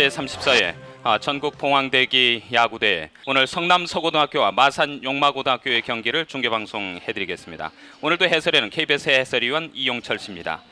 제34회 아, 전국 봉황대기 야구대회 오늘 성남 서고등학교와 마산 용마고등학교의 경기를 중계방송해드리겠습니다. 오늘도 해설에는 KBS 해설위원 이용철 씨입니다.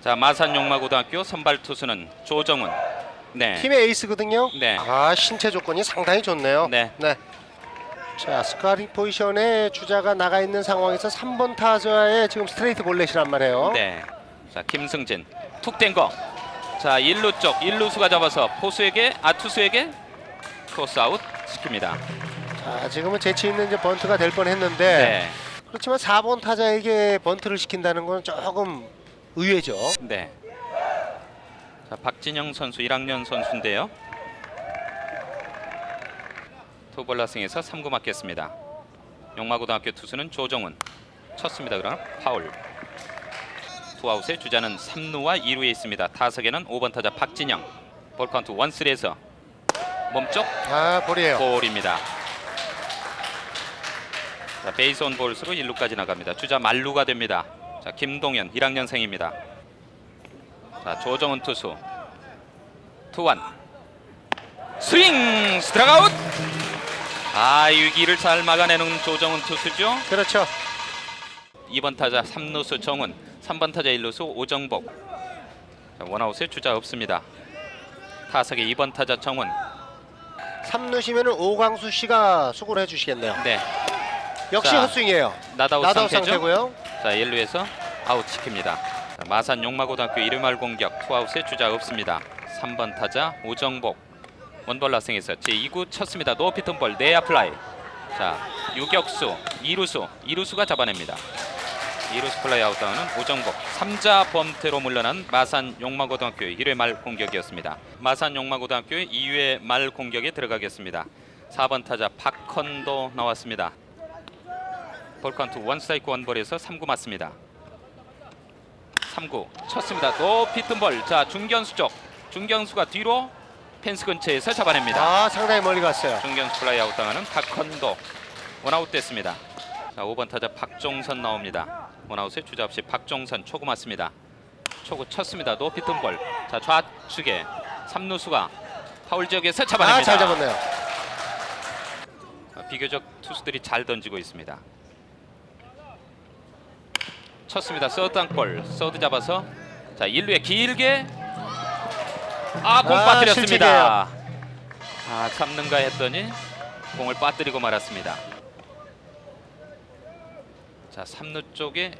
자 마산 용마고등학교 선발 투수는 조정훈. 네. 팀의 에이스거든요. 네. 아 신체 조건이 상당히 좋네요. 네. 자 스카링 포지션에 주자가 나가 있는 상황에서 3번 타자의 지금 스트레이트 볼넷이란 말이에요. 네. 자 김승진 툭뗀 거. 자 일루 쪽 일루수가 잡아서 포수에게 아 투수에게 토스 아웃 시킵니다. 자 지금은 재치 있는 이제 번트가 될 뻔했는데 네. 그렇지만 4번 타자에게 번트를 시킨다는 건 조금 의외죠. 네. 자, 박진영 선수 1학년 선수인데요. 투볼라승에서 3구 맞겠습니다. 용마고등학교 투수는 조정훈. 쳤습니다. 그러나 파울. 투아웃의 주자는 3루와 2루에 있습니다. 타석에는 5번 타자 박진영. 볼 카운트 원스리에서 몸쪽 아 볼이에요. 볼입니다. 자, 베이스 온 볼수로 1루까지 나갑니다. 주자 만루가 됩니다. 자, 김동현 1학년생입니다. 자, 조정은 투수. 투원. 스윙 스트라이크 아웃. 아, 위기를 잘 막아내는 조정은 투수죠. 그렇죠. 2번 타자 3루수 정훈, 3번 타자 1루수 오정복. 자, 원아웃에 주자 없습니다. 타석의 2번 타자 정훈. 3루시면은 오광수 씨가 수고를 해주시겠네요. 네, 역시 자, 헛스윙이에요. 나다웃, 나다웃 상태죠. 상태고요. 자 1루에서 아웃 시킵니다. 자, 마산 용마고등학교 이르말 공격 투아웃에 주자 없습니다. 3번 타자 오정복 원볼 라승에서 제2구 쳤습니다. 뜬볼 내야 플라이. 자 유격수 이루수 이루수가 잡아냅니다. 이루수 플라이 아웃다운은 오정복 3자 범퇴로 물러난 마산 용마고등학교의 1회 말 공격이었습니다. 마산 용마고등학교의 2회 말 공격에 들어가겠습니다. 4번 타자 박헌도 나왔습니다. 볼카운트 원스트라이크 원볼에서 3구 맞습니다. 3구 쳤습니다. 높이 뜬 볼. 자 중견수 쪽. 중견수가 뒤로 펜스 근처에서 잡아냅니다. 아 상당히 멀리 갔어요. 중견수 플라이 아웃 당하는 박헌도 원아웃 됐습니다. 자 5번 타자 박종선 나옵니다. 원아웃에 주자 없이 박종선 초구 맞습니다. 초구 쳤습니다. 높이 뜬 볼. 자 좌측에 삼루수가 파울 지역에서 잡아냅니다. 아 잘 잡았네요. 어, 비교적 투수들이 잘 던지고 있습니다. 쳤습니다. 서드 땅볼 서드 잡아서 자 1루에 길게 아공 아, 빠뜨렸습니다. 아 잡는가 했더니 공을 빠뜨리고 말았습니다. 자 3루 쪽에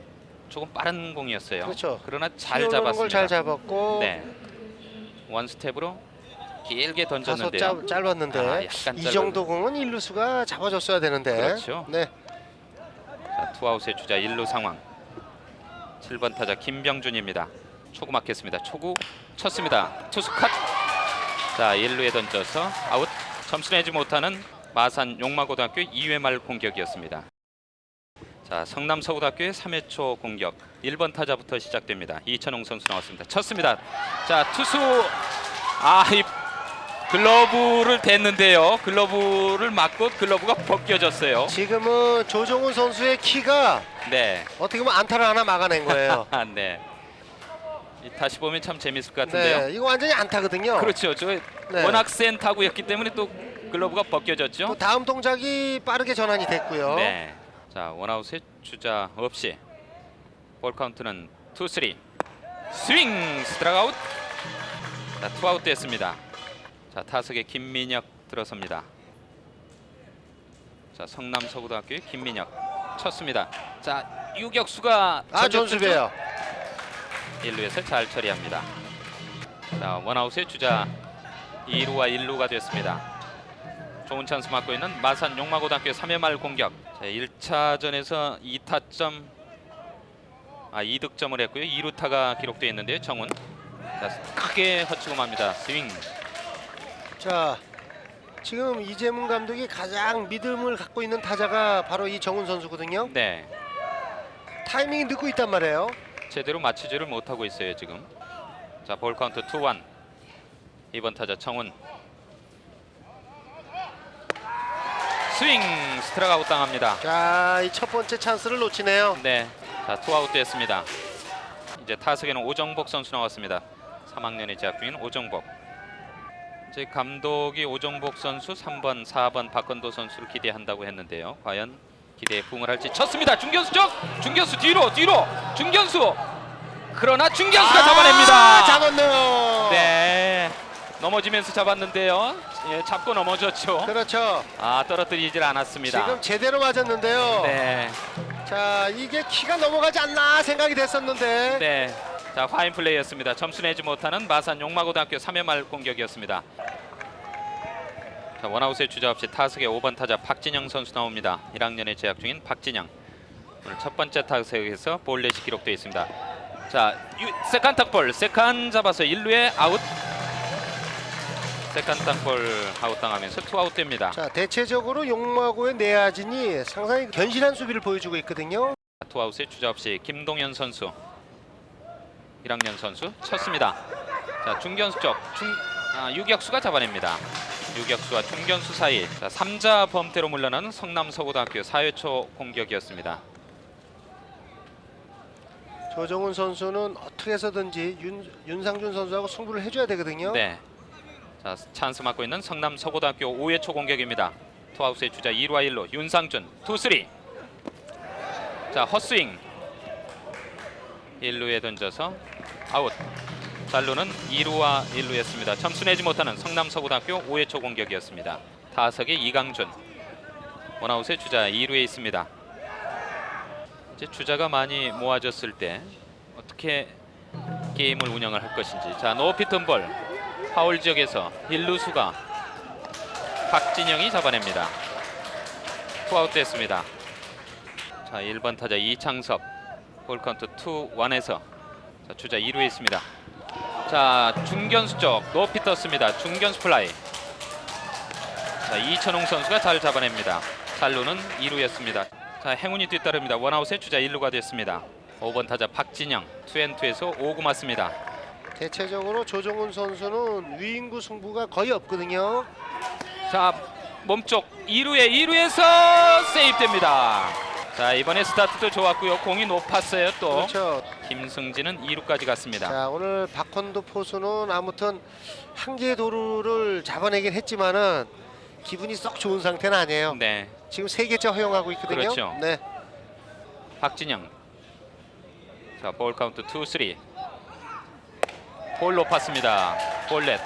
조금 빠른 공이었어요. 그렇죠. 그러나 잘잘 잡았습니다. 걸잘 잡았고 네. 원 스텝으로 길게 다소 던졌는데요. 짧, 짧았는데 아, 약간 이 정도 공은 일루수가 잡아줬어야 되는데. 그렇죠. 네. 자, 투아웃의 주자 1루 상황. 7번 타자 김병준입니다. 초구 맞겠습니다. 초구 쳤습니다. 투수 컷. 자, 1루에 던져서 아웃. 점수 내지 못하는 마산 용마고등학교 2회 말 공격이었습니다. 자, 성남 서고등학교의 3회 초 공격. 1번 타자부터 시작됩니다. 이천홍 선수 나왔습니다. 쳤습니다. 자, 투수 아, 이 글러브를 댔는데요. 글러브를 맞고 글러브가 벗겨졌어요. 지금은 조정훈 선수의 키가 네. 어떻게 보면 안타를 하나 막아낸 거예요. 아, 네. 이 다시 보면 참 재밌을 것 같은데요. 네, 이거 완전히 안타거든요. 그렇죠. 저 네. 워낙 센 타구였기 때문에 또 글러브가 벗겨졌죠. 또 다음 동작이 빠르게 전환이 됐고요. 네. 자, 원아웃에 주자 없이 볼 카운트는 투 쓰리. 스윙 스트라이크 아웃. 자, 투아웃 됐습니다. 자, 타석에 김민혁 들어섭니다. 자, 성남 서고등학교의 김민혁 쳤습니다. 자, 유격수가 아, 존수배요. 1루에서 잘 처리합니다. 자, 원아웃의 주자 2루와 1루가 됐습니다. 좋은 찬스 맞고 있는 마산 용마고등학교 3회 말 공격. 자, 1차전에서 2타점 아, 2득점을 했고요. 2루타가 기록되어 있는데요. 정훈. 자, 크게 허치고 맙니다. 스윙. 자, 지금 이재문 감독이 가장 믿음을 갖고 있는 타자가 바로 이 정훈 선수거든요. 네. 타이밍이 늦고 있단 말이에요. 제대로 맞추지를 못하고 있어요, 지금. 자, 볼 카운트 2-1. 이번 타자 청훈. 스윙 스트라이크 아웃 당합니다. 자, 이 첫 번째 찬스를 놓치네요. 네. 자, 투아웃 됐습니다. 이제 타석에는 오정복 선수 나왔습니다. 3학년에 재학 중인 오정복. 이제 감독이 오정복 선수 3번, 4번 박건도 선수를 기대한다고 했는데요. 과연 기대에 부응을 할지 쳤습니다. 중견수 쪽, 중견수 뒤로, 뒤로, 중견수. 그러나 중견수가 잡아냅니다. 아, 잡았네요. 네, 넘어지면서 잡았는데요. 예, 잡고 넘어졌죠. 그렇죠. 아 떨어뜨리질 않았습니다. 지금 제대로 맞았는데요. 네, 자, 이게 키가 넘어가지 않나 생각이 됐었는데. 네. 자 파인 플레이였습니다. 점수 내지 못하는 마산 용마고등학교 3회 말 공격이었습니다. 자 원아웃의 주자 없이 타석에 5번 타자 박진영 선수 나옵니다. 1학년에 재학 중인 박진영. 오늘 첫 번째 타석에서 볼넷이 기록되어 있습니다. 자 유, 세컨 탁볼 세컨 잡아서 1루에 아웃. 세컨 탁볼 아웃 당하면서 투아웃 됩니다. 자, 대체적으로 용마고의 내야진이 상당히 견실한 수비를 보여주고 있거든요. 투아웃의 주자 없이 김동현 선수 1학년 선수 쳤습니다. 자 중견수 쪽 중, 아, 유격수가 잡아냅니다. 유격수와 중견수 사이 자, 3자 범퇴로 물러나는 성남 서고등학교 4회 초 공격이었습니다. 조정훈 선수는 어떻게 해서든지 윤, 윤상준 선수하고 승부를 해줘야 되거든요. 네. 자 찬스 맞고 있는 성남 서고등학교 5회 초 공격입니다. 투아웃의 주자 2루와 1루 윤상준 투쓰리 자 헛스윙 1루에 던져서 아웃 잘루는 2루와 1루였습니다. 점수 내지 못하는 성남 서고등학교 5회 초 공격이었습니다. 타석의 이강준 원아웃의 주자 2루에 있습니다. 이제 주자가 많이 모아졌을 때 어떻게 게임을 운영을 할 것인지 자 노피튼 볼 파울 지역에서 일루수가 박진영이 잡아냅니다. 투아웃 됐습니다. 자 1번 타자 이창섭 볼 카운트 2 1에서 자, 주자 2루에 있습니다. 자 중견수 쪽 높이 떴습니다. 중견수 플라이. 자 이천홍 선수가 잘 잡아냅니다. 잘루는 2루였습니다. 자 행운이 뒤따릅니다. 원아웃에 주자 1루가 됐습니다. 5번 타자 박진영 투앤투에서 5구 맞습니다. 대체적으로 조정훈 선수는 위인구 승부가 거의 없거든요. 자 몸쪽 2루에 2루에서 세이브됩니다. 자 이번에 스타트도 좋았고요. 공이 높았어요 또. 그렇죠. 김승진은 2루까지 갔습니다. 자 오늘 박헌도 포수는 아무튼 한 개의 도루를 잡아내긴 했지만은 기분이 썩 좋은 상태는 아니에요. 네, 지금 세 개째 허용하고 있거든요. 그렇죠. 네. 박진영. 자, 볼 카운트 2, 3. 볼 높았습니다. 볼넷.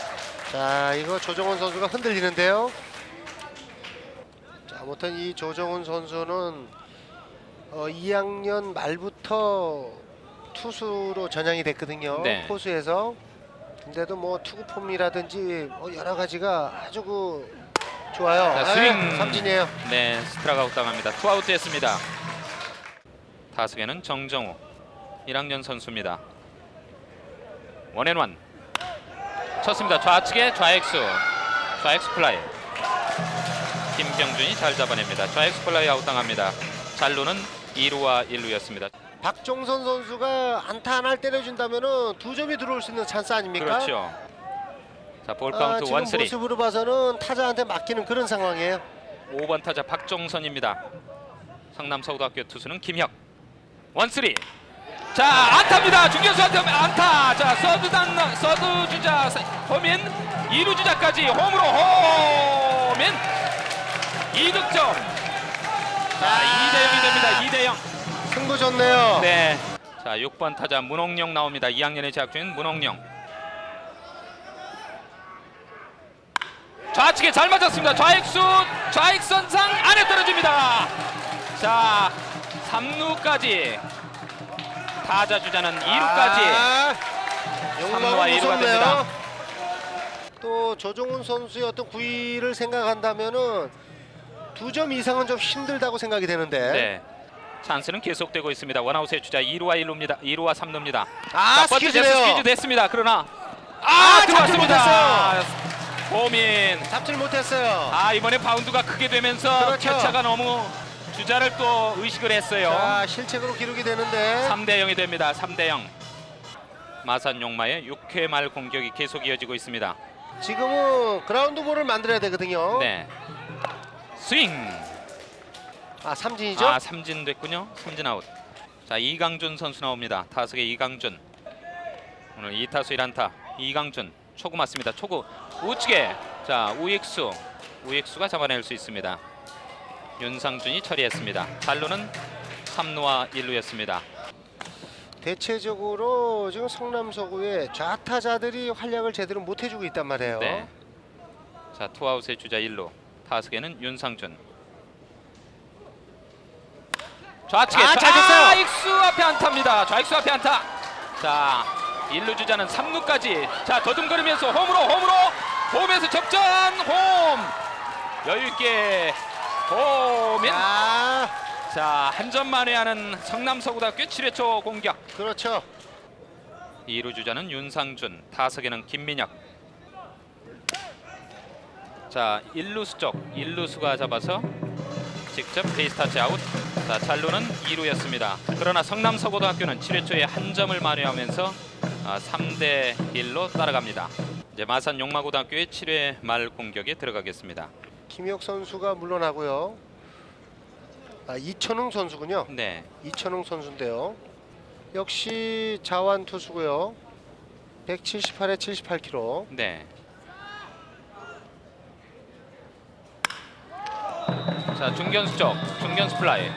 자 이거 조정훈 선수가 흔들리는데요. 자 아무튼 이 조정훈 선수는 어, 2학년 말부터 투수로 전향이 됐거든요. 네. 포수에서. 근데도 뭐 투구 폼이라든지 뭐 여러 가지가 아주 그 좋아요. 자, 아, 스윙. 삼진이에요. 네, 스트라이크 아웃 당합니다. 투아웃 됐습니다. 타석에는 정정우. 1학년 선수입니다. 원앤원. 쳤습니다. 좌측에 좌익수. 좌익수 플라이. 김병준이 잘 잡아냅니다. 좌익수 플라이 아웃 당합니다. 잘루는 2루와 1루였습니다. 박종선 선수가 안타 하나를 때려준다면은 두 점이 들어올 수 있는 찬스 아닙니까? 그렇죠. 자, 볼 아, 카운트 지금 원쓰리. 모습으로 봐서는 타자한테 맡기는 그런 상황이에요. 5번 타자 박종선입니다. 성남 서고등학교 투수는 김혁. 원쓰리. 자 안타입니다. 중견수한테 안타. 자 서드 단 서드 주자 홈인 2루 주자까지 홈으로 홈인 2득점. 자 2대 0이 됩니다. 2대 0. 승부 좋네요. 네. 자 6번 타자 문홍영 나옵니다. 2학년에 재학 중인 문홍영. 좌측에 잘 맞았습니다. 좌익수 좌익선상 안에 떨어집니다. 자 3루까지 타자 주자는 2루까지 아, 삼루와 용마가 이루가 무섭네요. 됩니다. 또 조종훈 선수의 어떤 구위를 생각한다면은 두 점 이상은 좀 힘들다고 생각이 되는데. 네. 찬스는 계속되고 있습니다. 원아웃의 주자 2루와 1루입니다. 2루와 3루입니다. 아, 자, 번트 제스 스퀴즈네요. 스퀴즈 됐습니다. 그러나 아, 아, 잡지 들어왔습니다. 호민 잡질 못했어요. 아 이번에 바운드가 크게 되면서 그렇죠. 캐차가 너무 주자를 또 의식을 했어요. 자, 실책으로 기록이 되는데. 3대 0이 됩니다. 3대 0. 마산 용마의 6회 말 공격이 계속 이어지고 있습니다. 지금은 그라운드 볼을 만들어야 되거든요. 네. 스윙. 아, 삼진이죠? 아 삼진 됐군요. 삼진 아웃. 자 이강준 선수 나옵니다. 타석의 이강준. 오늘 2타수 1안타. 이강준 초구 맞습니다. 초구 우측에 자 우익수 우익수가 잡아낼 수 있습니다. 윤상준이 처리했습니다. 잘루는 3루와 1루였습니다. 대체적으로 지금 성남 서구의 좌타자들이 활약을 제대로 못 해주고 있단 말이에요. 네. 자 투아웃의 주자 1루 타석에는 윤상준. 좌측에 아. 좌익수 앞에 안타입니다. 좌익수 앞에 안타. 자 1루 주자는 3루까지 자 더듬거리면서 홈으로 홈으로 홈에서 접전 홈 여유 있게 홈인 아, 자 한 점 만회하는 성남 서구대학교 7회 초 공격. 그렇죠. 2루 주자는 윤상준, 타석에는 김민혁. 자, 1루수 쪽 1루수가 잡아서 직접 베이스 타치 아웃. 자, 잘루는 2루였습니다. 그러나 성남 서고등학교는 7회 초에 한 점을 만회하면서 아, 3대 1로 따라갑니다. 이제 마산 용마고등학교의 7회 말 공격에 들어가겠습니다. 김혁 선수가 물러나고요. 아, 이천웅 선수군요. 네. 이천웅 선수인데요. 역시 자완 투수고요. 178에 78kg. 네. 자 중견수 쪽 중견수 플라이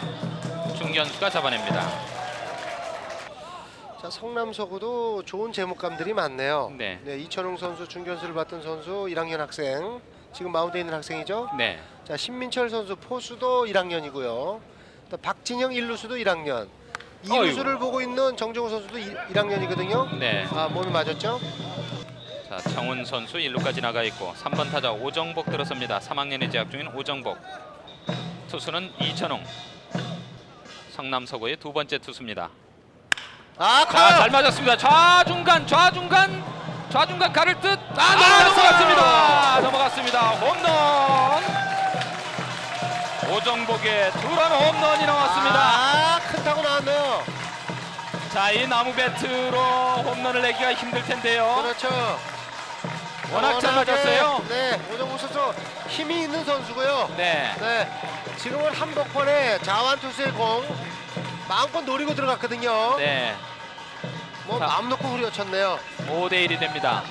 중견수가 잡아냅니다. 자 성남 서구도 좋은 제목감들이 많네요. 네. 이천웅 선수 중견수를 맡은 선수 1학년 학생. 지금 마운드에 있는 학생이죠. 네. 자 신민철 선수 포수도 1학년이고요. 또 박진영 1루수도 1학년. 2루수를 보고 있는 정정우 선수도 1학년이거든요. 네. 아 몸이 맞았죠? 자 정훈 선수 1루까지 나가 있고 3번 타자 오정복 들어섭니다. 3학년에 재학 중인 오정복. 투수는 이천웅. 성남 서구의 두 번째 투수입니다. 아 자. 잘 맞았습니다. 좌중간, 좌중간, 좌중간 가를 듯. 아, 아, 넘어갔습니다. 넘어갔습니다. 홈런. 오정복의 투런 홈런이 나왔습니다. 아, 큰 타고 나왔네요. 자, 이 나무 배트로 홈런을 내기가 힘들 텐데요. 그렇죠. 워낙 잘 맞았어요. 네, 오정우 선수 힘이 있는 선수고요. 네. 네, 지금은 한복판에 자완 투수의 공 마음껏 노리고 들어갔거든요. 네. 뭐 자. 마음 놓고 후려쳤네요. 5대 1이 됩니다.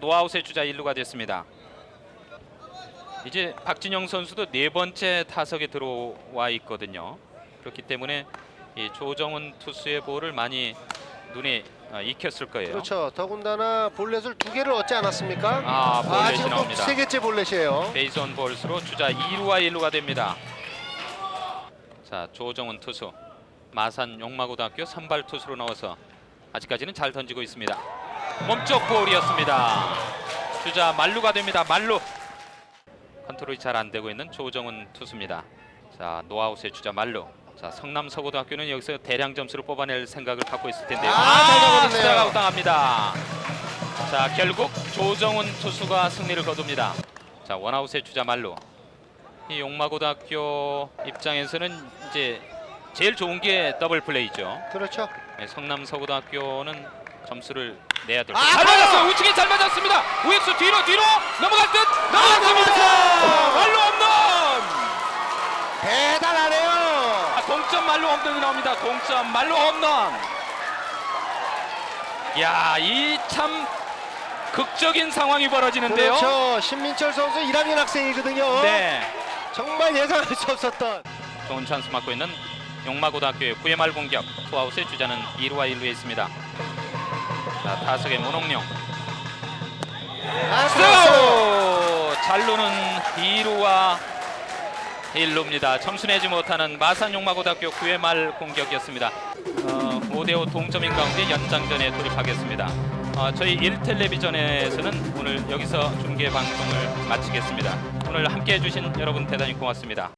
노아웃의 주자 1루가 됐습니다. 이제 박진영 선수도 네 번째 타석에 들어와 있거든요. 그렇기 때문에 이 조정훈 투수의 볼을 많이 눈에 아, 익혔을 거예요. 그렇죠. 더군다나 볼넷을 두 개를 얻지 않았습니까? 아, 볼넷이 지금 나옵니다. 세 개째 볼넷이에요. 베이스온 볼스로 주자 2루와 1루가 됩니다. 자, 조정훈 투수. 마산 용마고등학교 선발 투수로 나와서 아직까지는 잘 던지고 있습니다. 몸쪽 볼이었습니다. 주자 말루가 됩니다. 말루. 컨트롤이 잘 안 되고 있는 조정훈 투수입니다. 자, 노아웃의 주자 말루. 자, 성남 서고등학교는 여기서 대량 점수를 뽑아낼 생각을 갖고 있을 텐데요. 아, 잘 잡아줬네요. 스트라이크아웃 당합니다. 자, 결국 조정훈 투수가 승리를 거둡니다. 자, 원아웃의 주자 말루. 이 용마고등학교 입장에서는 이제 제일 좋은 게 더블 플레이죠. 그렇죠. 네, 성남 서고등학교는 점수를 내야 될. 아, 잘 커요! 맞았어요. 우측에 잘 맞았습니다. 우익수 뒤로 뒤로 넘어갈 듯 넘어갔습니다. 넘어갔어요! 말로 홈런. 대단하네요. 아, 동점 말로 홈런이 나옵니다. 동점 말로 홈런. 야, 이 참 극적인 상황이 벌어지는데요. 그렇죠. 신민철 선수 1학년 학생이거든요. 네. 정말 예상할 수 없었던. 좋은 찬스 맞고 있는 용마고등학교의 9회 말 공격 투아웃의 주자는 2루와 1루에 있습니다. 자 타석의 문홍룡 아. 스루 잘루는 2루와 1루입니다. 점수 내지 못하는 마산 용마고등학교 9회 말 공격이었습니다. 어, 5대5 동점인 가운데 연장전에 돌입하겠습니다. 어, 저희 1텔레비전에서는 오늘 여기서 중계 방송을 마치겠습니다. 오늘 함께 해 주신 여러분 대단히 고맙습니다.